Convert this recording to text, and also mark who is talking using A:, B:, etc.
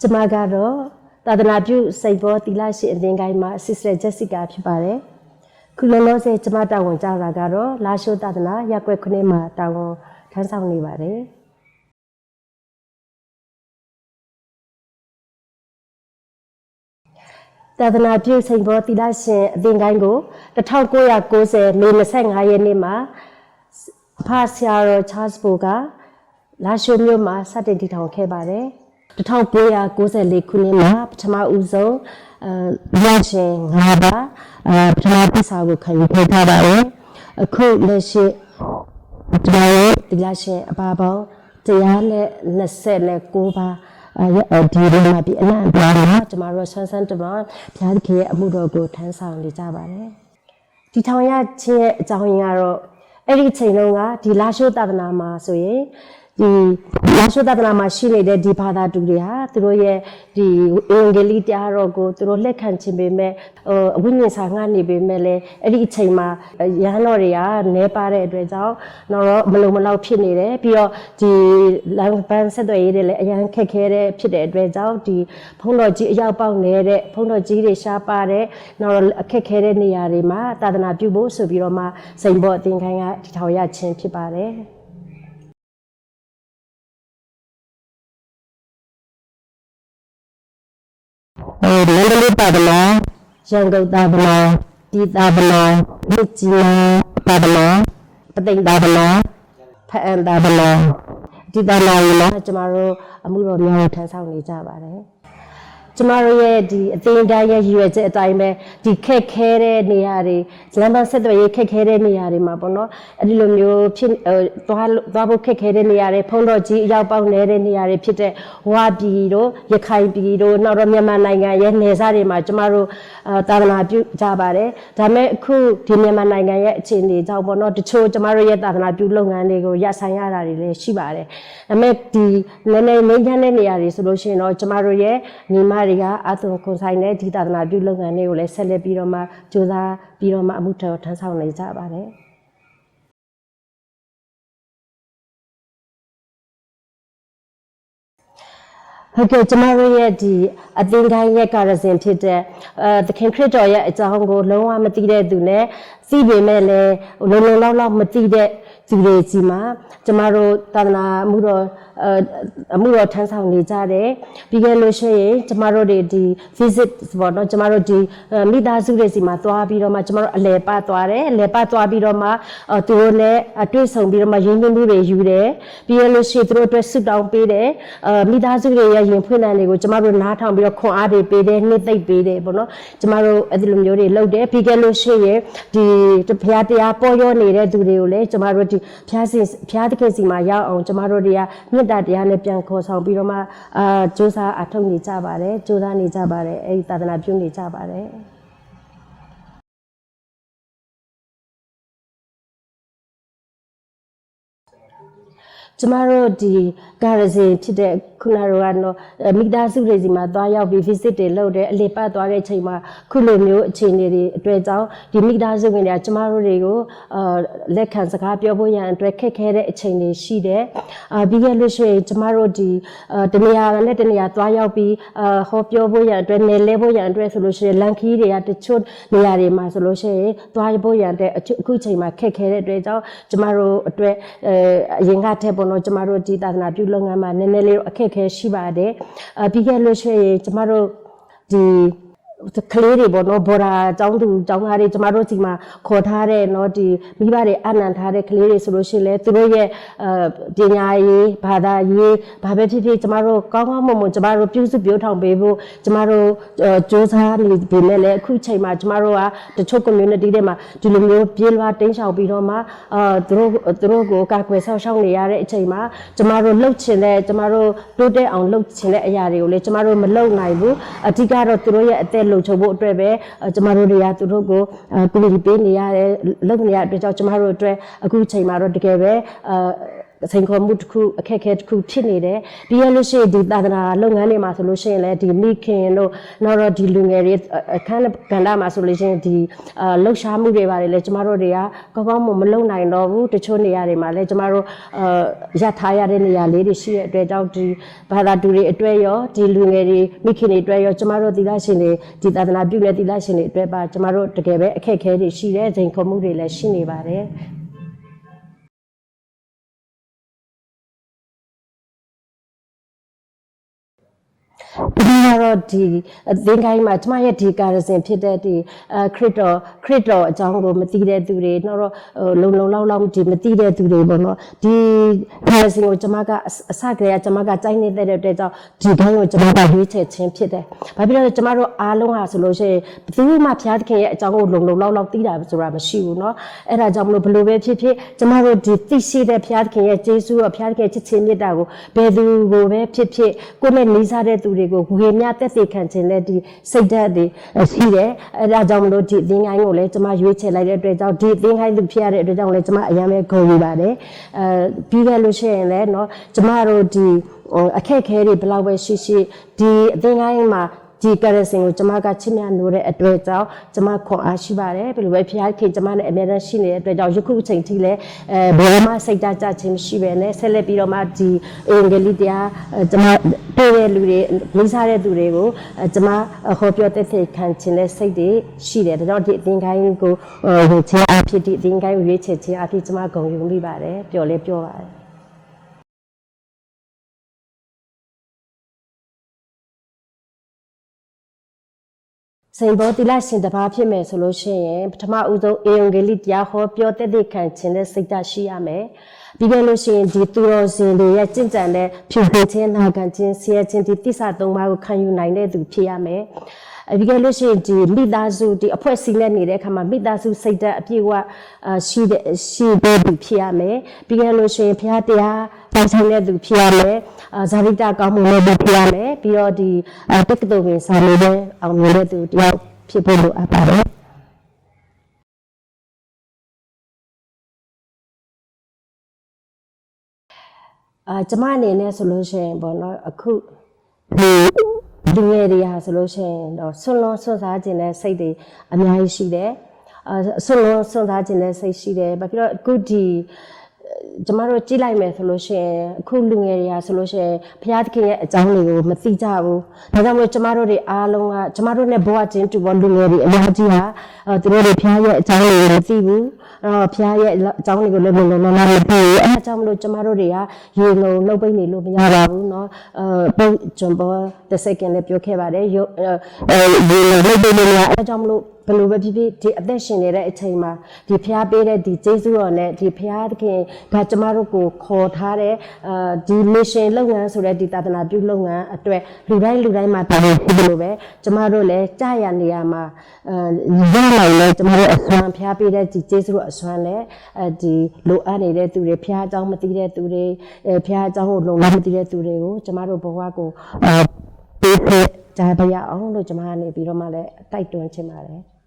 A: ကျမကတော့သာသနာပြုစိတ်ဘောသီလရှင်အသင်းကိုင်းမှာ Sister Jessica ဖြစ်ပါတယ်ခုလောလောဆယ်ကျမတာဝန်ကြတာကတော့လာရှိုးသာသနာရက်ွက်ခုနှစ်မှာတာဝန်ထမ်းဆောင်နေပါတယ်သာသနာပြုစိတ်ဘောသီလရှင်အသင်းကိုင်းကို1990မေ25ရက်နေ့မှာဖာဆရာတော်ချားစ်ဘူကလာရှိုးမြို့မှာစတင်တည်ထောင်ခဲ့ပါတယ် 1994ခုနှစ်မှာပထမဦးဆုံးအဲရရှင်၅ပါးအဲပထမသစ္စာကိုခံယူခဲ့ထားပါတယ်အခုလက်ရှိကျွန်တော်တို့ဒီလရှင်အပါပေါင်းတရားနဲ့29ပါးအဲဒီရမှာဒီအနံ့ပြားမှာကျမတို့ဆန်းဆန်းတမဘုရားသခင်ရဲ့အမှုတော်ကိုထမ်းဆောင်နေကြပါတယ်ဒီထောင်ရခြင်းရဲ့အကြောင်းရင်းကတော့အဲ့ဒီအချိန်တုန်းကဒီလာရှိုးသာသနာမှာဆိုရင် ဒီလာရှိုးသာသနာမှာရှိနေတဲ့ဒီဘာသာတူတွေဟာသူတို့ရဲ့ဒီအင်္ဂလိပ်တရားတော်ကိုသူတို့လက်ခံခြင်းပေမဲ့ဟိုအဝိညာဉ်စာငှနေပေမဲ့လည်းအဲ့ဒီအချိန်မှာရဟန်းတော်တွေကနဲပါတဲ့အတွက်ကြောင့်တော့မလုံမလောက်ဖြစ်နေတယ်ပြီးတော့ဒီလမ်းပန်းဆက်သွယ်ရေးတွေလည်းအရန်ခက်ခဲတဲ့ဖြစ်တဲ့အတွက်ကြောင့်ဒီဖုံးတော်ကြီးအရောက်ပေါက်နေတဲ့ဖုံးတော်ကြီးတွေရှားပါတဲ့တော့အခက်ခဲတဲ့နေရာတွေမှာသာသနာပြုဖို့ဆိုပြီးတော့မှစိန်ဘောအသင်္ခိုင်းကဒီထောင်ရခြင်းဖြစ်ပါတယ်။ မန္တလေးပါဒနာရန်ကုန်တာဗနာဒီတာဗနာမြစ်ကြီးတာဗနာပသိမ်တာဗနာဖအန်တာဗနာဒီတာနာရီမှာကျမတို့အမှုတော်များကိုထမ်းဆောင်နေကြပါတယ် ကျမတို့ရဲ့ဒီအသိအတိုင်းရဲ့ရည်ရွယ်ချက်အတိုင်းပဲဒီခက်ခဲတဲ့နေရာတွေလမ်းပန်းဆက်သွယ်ရေးခက်ခဲတဲ့နေရာတွေမှာပေါ့နော်အဲ့ဒီလိုမျိုးဖြစ်ဟိုသွားသွားဖို့ခက်ခဲတဲ့နေရာတွေဖုံးတော်ကြီးအရောက်ပေါက်နေတဲ့နေရာတွေဖြစ်တဲ့ဝါပြည်တို့ရခိုင်ပြည်တို့နောက်တော့မြန်မာနိုင်ငံရဲ့နေစားတွေမှာကျမတို့အာတာဝနာပြုကြပါတယ်ဒါပေမဲ့အခုဒီမြန်မာနိုင်ငံရဲ့အခြေအနေကြောင့်ပေါ့နော်တချို့ကျမတို့ရဲ့တာဝနာပြုလုပ်ငန်းတွေကိုရပ်ဆိုင်ရတာတွေလည်းရှိပါတယ်ဒါပေမဲ့ဒီနည်းနည်းငင်းချမ်းတဲ့နေရာတွေဆိုလို့ရှိရင်တော့ကျမတို့ရဲ့ညီမတွေကအသွင်ခွန်ဆိုင်တဲ့ဒီတာသနာပြုလုပ်ငန်းတွေကိုလည်းဆက်လက်ပြီးတော့မှကြိုးစားပြီးတော့မှအမှုတော်ထမ်းဆောင်နေကြပါတယ် ဟုတ်ကဲ့ကျမတို့ရဲ့ဒီအသင်္ကိုင်းရဲ့ကာရစင်ဖြစ်တဲ့အဲသခင်ခရစ်တော်ရဲ့အကြောင်းကိုလုံးဝမသိတဲ့သူနဲ့သိပေမဲ့လည်းလုံလုံလောက်လောက်မသိတဲ့သူတွေကြီးမှာကျမတို့သာသနာမှုတော်အမှုတော်ထမ်းဆောင်နေကြတယ်ပြီးခဲ့လို့ရှိရင်ကျမတို့တွေဒီ visit ပေါ့နော်ကျမတို့ဒီမိသားစုတွေစီမှာသွားပြီးတော့မှကျမတို့အလဲပတ်သွားတယ်အလဲပတ်သွားပြီးတော့မှသူတို့နဲ့တွေ့ဆုံပြီးတော့မှရင်းနှီးမှုတွေယူတယ်ပြီးခဲ့လို့ရှိရင်သူတို့အတွက်ဆုတောင်းပေးတယ်အမိသားစုတွေရဲ့ရင်ဖွင့်တဲ့တွေကိုကျမတို့နားထောင်ပြီးတော့ခွန်အားတွေပေးတယ်နှစ်သိမ့်ပေးတယ်ပေါ့နော်ကျမတို့အဲ့ဒီလိုမျိုးတွေလုပ်တယ်ပြီးခဲ့လို့ရှိရင်ဒီဘုရားတရားပေါ်ရောနေတဲ့သူတွေကိုလည်းကျမတို့ဒီဘုရားရှင်ဘုရားသခင်စီမှာရောက်အောင်ကျမတို့တွေကမြတ်တာတရားနဲ့ပြန်ခေါ်ဆောင်ပြီးတော့မှအာစ조사အထောက်နေကြပါတယ်စ조사နေကြပါတယ်အဲဒီသာသနာပြုနေကြပါတယ် ကျမတို့ဒီကာရစီဖြစ်တဲ့ခုနကတော့မိသားစုတွေစီမှာသွားရောက်ပြီး visit တွေလုပ်တယ်အလေပတ်သွားတဲ့အချိန်မှာခုလိုမျိုးအခြေအနေတွေအတွက်ကြောင့်ဒီမိသားစုဝင်တွေကကျမတို့တွေကိုအာလက်ခံစကားပြောဖို့ရန်အတွက်ခက်ခဲတဲ့အချိန်တွေရှိတယ်အာပြီးခဲ့လို့ရှိရင်ကျမတို့ဒီအာတနေရာနဲ့တနေရာသွားရောက်ပြီးအာဟောပြောဖို့ရန်အတွက်နယ်လဲဖို့ရန်အတွက်ဆိုလို့ရှိရင်လန်ခီးတွေကတချို့နေရာတွေမှာဆိုလို့ရှိရင်သွားဖို့ရန်အတွက်အခုချိန်မှာခက်ခဲတဲ့အတွက်ကြောင့်ကျမတို့အတွက်အဲအရင်ကထက်ပေါ့နော်ကျမတို့ဒီသာသနာပြုလုပ်ငန်းမှာနည်းနည်းလေးအခက်အခဲရှိပါတယ်အပြီးခဲ့လို့ရှိရင်ကျမတို့ဒီ ကလေးတွေပေါ့နော်ဘော်ဒါចောင်းသူចောင်းသားတွေကျမတို့စီမှာခေါ်ထားတဲ့เนาะဒီမိဘတွေအနံထားတဲ့ကလေးတွေဆိုလို့ရှိရင်လေသူတို့ရဲ့အပညာရေးဘာသာရေးဘာပဲဖြစ်ဖြစ်ကျမတို့ကောင်းကောင်းမွန်မွန်ကျမတို့ပြုစုပြောထောင်ပေးဖို့ကျမတို့စ조사နေပေမဲ့လည်းအခုချိန်မှာကျမတို့ကတချို့ community တွေမှာဒီလိုမျိုးပြေးလွှားတင်းရှောင်ပြီးတော့မှအာသူတို့သူတို့ကိုကာကွယ်ဆောက်ရှောက်နေရတဲ့အချိန်မှာကျမတို့လှုပ်ချင်တဲ့ကျမတို့တိုးတက်အောင်လှုပ်ချင်တဲ့အရာတွေကိုလည်းကျမတို့မလှုပ်နိုင်ဘူးအဓိကတော့သူတို့ရဲ့အသက် လုံခြုံဖို့အတွက်ပဲကျမတို့တွေကသူတို့ကိုကူညီပေးနေရတယ်လုပ်နေရတဲ့အတွက်ကြောင့်ကျမတို့အတွက်အခုချိန်မှာတော့တကယ်ပဲအ စိန်ခေါ်မှုတစ်ခုအခက်အခဲတစ်ခုဖြစ်နေတယ်ပြီးရလို့ရှိရင်ဒီသာသနာလုပ်ငန်းတွေမှာဆိုလို့ရှိရင်လည်းဒီမိခင်တို့နောက်တော့ဒီလူငယ်တွေအခန်းကဏ္ဍမှာဆိုလို့ရှိရင်ဒီအာလှုပ်ရှားမှုတွေပါတယ်လေကျမတို့တွေကကောင်းကောင်းမမလုပ်နိုင်တော့ဘူးတချို့နေရာတွေမှာလည်းကျမတို့အာရထားရတဲ့နေရာလေးတွေရှိတဲ့အတွက်ကြောင့်ဒီဘာသာတူတွေအတွက်ရောဒီလူငယ်တွေမိခင်တွေအတွက်ရောကျမတို့သီလရှင်တွေဒီသာသနာပြုတဲ့သီလရှင်တွေအတွက်ပါကျမတို့တကယ်ပဲအခက်အခဲတွေရှိတယ်စိန်ခေါ်မှုတွေလည်းရှိနေပါတယ် ဒီကတော့ဒီအသင်္ကိုင်းမှာကျမရဲ့ဒီကာရစင်ဖြစ်တဲ့ဒီအခရစ်တော်ခရစ်တော်အကြောင်းကိုမသိတဲ့သူတွေနောက်တော့ဟိုလုံလုံလောက်လောက်ဒီမသိတဲ့သူတွေပေါ့နော်ဒီကာရစင်ကိုကျမကအစအစကတည်းကကျမကစိုက်နေတဲ့အတွက်ကြောင့်ဒီဘန်းကိုကျမကရွေးချယ်ခြင်းဖြစ်တယ်။ဘာဖြစ်လို့လဲကျမတို့အားလုံးဟာဆိုလို့ရှိရင်ဘယ်သူမှဘုရားသခင်ရဲ့အကြောင်းကိုလုံလုံလောက်လောက်သိတာဆိုတာမရှိဘူးเนาะ။အဲ့ဒါကြောင့်မလို့ဘယ်လိုပဲဖြစ်ဖြစ်ကျမတို့ဒီသိရှိတဲ့ဘုရားသခင်ရဲ့ကျေးဇူးရောဘုရားသခင်ရဲ့ချစ်ချင်းမြတ်တာကိုဘယ်သူကိုပဲဖြစ်ဖြစ်ကိုယ့်နဲ့နေစားတဲ့သူ တွေကိုဝေမျှတက်သေခံခြင်းနဲ့ဒီစိတ်ဓာတ်တွေရှိတယ်။အဲ့ဒါကြောင့်မလို့ဒီအသင်းကိုင်းကိုလည်းကျမရွေးချယ်လိုက်တဲ့အတွက်ကြောင့်ဒီအသင်းကိုင်းသူဖြစ်ရတဲ့အတွက်ကြောင့်လည်းကျမအရင်ပဲဂုဏ်ယူပါတယ်။အဲပြီးခဲ့လို့ရှိရင်လည်းเนาะကျမတို့ဒီဟိုအခက်အခဲတွေဘယ်လောက်ပဲရှိရှိဒီအသင်းကိုင်းမှာ ဒီကရစင်ကိုကျမကချစ်မြတ်နိုးတဲ့အတွက်ကြောင့်ကျမခွန်အားရှိပါတယ်ဘယ်လိုပဲဖျားခင်ကျမနဲ့အမြဲတမ်းရှိနေတဲ့အတွက်ကြောင့်ယခုချိန်ထိလည်းအဲဘယ်မှစိတ်ဓာတ်ကြခြင်းမရှိပဲနဲ့ဆက်လက်ပြီးတော့မှဒီအင်္ဂလိပ်တရားအဲကျမတွေ့တဲ့လူတွေမိစားတဲ့သူတွေကိုအဲကျမဟောပြောတဲ့စိတ်ခံခြင်းနဲ့စိတ်တွေရှိတယ်ဒါကြောင့်ဒီအသင်္ကိုင်းကိုဟိုချင်းအဖြစ်ဒီအသင်္ကိုင်းကိုရွေးချယ်ခြင်းအဖြစ်ကျမဂုဏ်ယူမိပါတယ်ပျော်လဲပျော်ပါတယ် စိန်ဘောတိလရှင်တစ်ပါးဖြစ်မယ်ဆိုလို့ရှိရင်ပထမဦးဆုံးအေယုံဂေလိတရားဟောပြောတဲ့တဲ့ခံခြင်းနဲ့စိတ်ဓာတ်ရှိရမယ်။ပြီးခဲ့လို့ရှိရင်ဒီသူတော်စင်တွေရဲ့ကြင်ကြံတဲ့ဖြူဖြူချင်းနာခံခြင်းဆရာချင်းဒီတိစ္ဆာသုံးပါးကိုခံယူနိုင်တဲ့သူဖြစ်ရမယ်။ အပြီးခဲ့လို့ရှိရင်ဒီမိသားစုဒီအဖွဲ့အစည်းနဲ့နေတဲ့အခါမှာမိသားစုစိတ်ဓာတ်အပြည့်အဝအာရှိတဲ့ရှိတဲ့သူဖြစ်ရမယ်။ပြီးခဲ့လို့ရှိရင်ဘုရားတရားပိုင်ဆိုင်တဲ့သူဖြစ်ရမယ်။အာဇာတိတကောင်းမှုနဲ့ဖြစ်ရမယ်။ပြီးတော့ဒီအာတက္ကသိုလ်ဝင်စာနေတဲ့အောင်မြင်တဲ့သူတယောက်ဖြစ်ဖို့လိုအပ်ပါတယ်။အာကျမအနေနဲ့ဆိုလို့ရှိရင်ပေါ့နော်အခုဒီ လူငယ်တွေဟာဆိုလို့ရှိရင်တော့ဆွလွန်ဆွတ်စားခြင်းတဲ့စိတ်တွေအများကြီးရှိတယ်အာဆွလွန်ဆွတ်စားခြင်းတဲ့စိတ်ရှိတယ်ဘာဖြစ်လို့အခုဒီကျမတို့ကြည့်လိုက်မယ်ဆိုလို့ရှိရင်အခုလူငယ်တွေဟာဆိုလို့ရှိရင်ဘုရားသခင်ရဲ့အကြောင်းတွေကိုမသိကြဘူး။ဒါကြောင့်မို့ကျမတို့တွေအားလုံးကကျမတို့နဲ့ဘဝချင်းတူပေါ်လူငယ်တွေအများကြီးဟာအဲသူတို့တွေဘုရားရဲ့အကြောင်းတွေကိုမသိဘူး။အဲတော့ ဘုရားရဲ့အကြောင်းတွေကိုလည်းလုံးလုံးလုံးလုံးမသိဘူး။အဲဒါကြောင့်မလို့ကျမတို့တွေကရေငုံနှုတ်ပိတ်နေလို့မရပါဘူးเนาะ။အဲပုံဂျွန်ဘောတစ်စက္ကန့်လည်းပြောခဲ့ပါတယ်။ရုပ်အဲရေငုံနှုတ်ပိတ်လို့မရအဲဒါကြောင့်မလို့ ဘယ်လိုပဲဖြစ်ဖြစ်ဒီအသက်ရှင်နေတဲ့အချိန်မှာဒီဖျားပေးတဲ့ဒီကျေးဇူးတော်နဲ့ဒီဖျားသခင်ကကျမတို့ကိုခေါ်ထားတဲ့အာဒီ mission လုပ်ငန်းဆိုတဲ့ဒီသာသနာပြုလုပ်ငန်းအတွက်လူတိုင်းလူတိုင်းမှာတာဝန်ရှိတယ်လို့ပဲကျမတို့လည်းကြာရနေရမှာအာရနိုင်လဲကျမတို့အစွမ်းဖျားပေးတဲ့ဒီကျေးဇူးတော်အစွမ်းနဲ့အဲဒီလိုအပ်နေတဲ့သူတွေဖျားအကြောင်းမသိတဲ့သူတွေအဲဖျားအကြောင်းကိုလုံလောက်မသိတဲ့သူတွေကိုကျမတို့ဘဝကိုအာပေးဖို့ကြားပြရအောင်လို့ကျမကနေပြီးတော့မှလည်းတိုက်တွန်းချင်ပါတယ်